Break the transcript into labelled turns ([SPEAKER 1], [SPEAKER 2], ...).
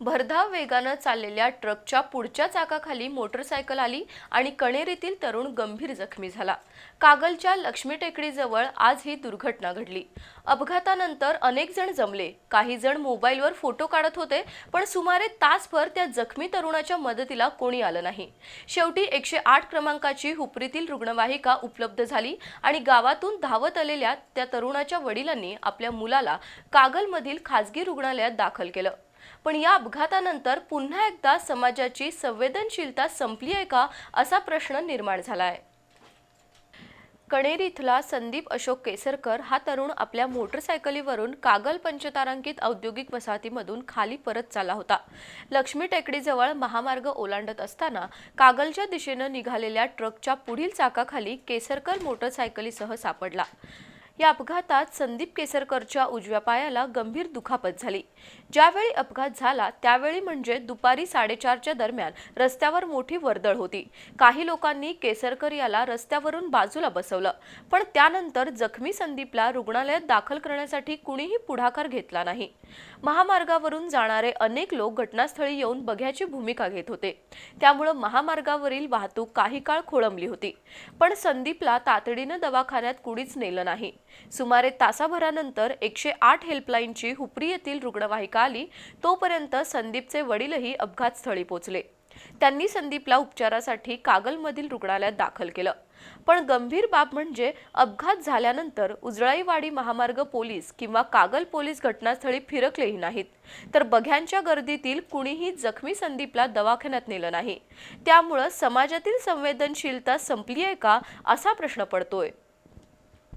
[SPEAKER 1] भरधाव वेगानं चाललेल्या ट्रकच्या पुढच्या चाकाखाली मोटरसायकल आली आणि कणेरीतील तरुण गंभीर जखमी झाला. कागलच्या लक्ष्मी टेकडीजवळ आज ही दुर्घटना घडली. अपघातानंतर अनेक जण जमले. काही जण मोबाईलवर फोटो काढत होते पण सुमारे तासभर त्या जखमी तरुणाच्या मदतीला कोणी आलं नाही. शेवटी एकशे आठ क्रमांकाची हुपरीतील रुग्णवाहिका उपलब्ध झाली आणि गावातून धावत आलेल्या त्या तरुणाच्या वडिलांनी आपल्या मुलाला कागलमधील खासगी रुग्णालयात दाखल केलं. पण या अपघातानंतर पुन्हा एकदा समाजाची संवेदनशीलता संपली आहे का असा प्रश्न निर्माण झाला आहे कणेरी इथला संदीप अशोक केसरकर हा तरुण आपल्या मोटरसायकलीवरून कागल पंचतारांकित औद्योगिक वसाहतीमधून खाली परत चालला होता. लक्ष्मी टेकडीजवळ महामार्ग ओलांडत असताना कागलच्या दिशेनं निघालेल्या ट्रकच्या पुढील चाकाखाली केसरकर मोटरसायकलीसह सापडला. या अपघातात संदीप केसरकरच्या उजव्या पायाला गंभीर दुखापत झाली. ज्यावेळी अपघात झाला त्यावेळी म्हणजे दुपारी साडेचारच्या दरम्यान रस्त्यावर मोठी वर्दळ होती. काही लोकांनी केसरकर याला रस्त्यावरून बाजूला बसवलं. पण त्यानंतर जखमी संदीपला रुग्णालयात दाखल करण्यासाठी कुणीही पुढाकार घेतला नाही. महामार्गावरून जाणारे अनेक लोक घटनास्थळी येऊन बघ्याची भूमिका घेत होते. त्यामुळं महामार्गावरील वाहतूक काही काळ खोळंबली होती. पण संदीपला तातडीनं दवाखान्यात कुणीच नेलं नाही. सुमारे तासाभरानंतर एकशे आठ हेल्पलाईनची हुपरी येथील रुग्णवाहिका आली. तोपर्यंत संदीपचे वडीलही अपघातस्थळी पोचले. त्यांनी संदीपला उपचारासाठी कागलमधील रुग्णालयात दाखल केलं. पण गंभीर बाब म्हणजे अपघात झाल्यानंतर उजळाईवाडी महामार्ग पोलीस किंवा कागल पोलीस घटनास्थळी फिरकलेही नाहीत. तर बघ्यांच्या गर्दीतील कुणीही जखमी संदीपला दवाखान्यात नेलं नाही. त्यामुळं समाजातील संवेदनशीलता संपली आहे का असा प्रश्न पडतोय.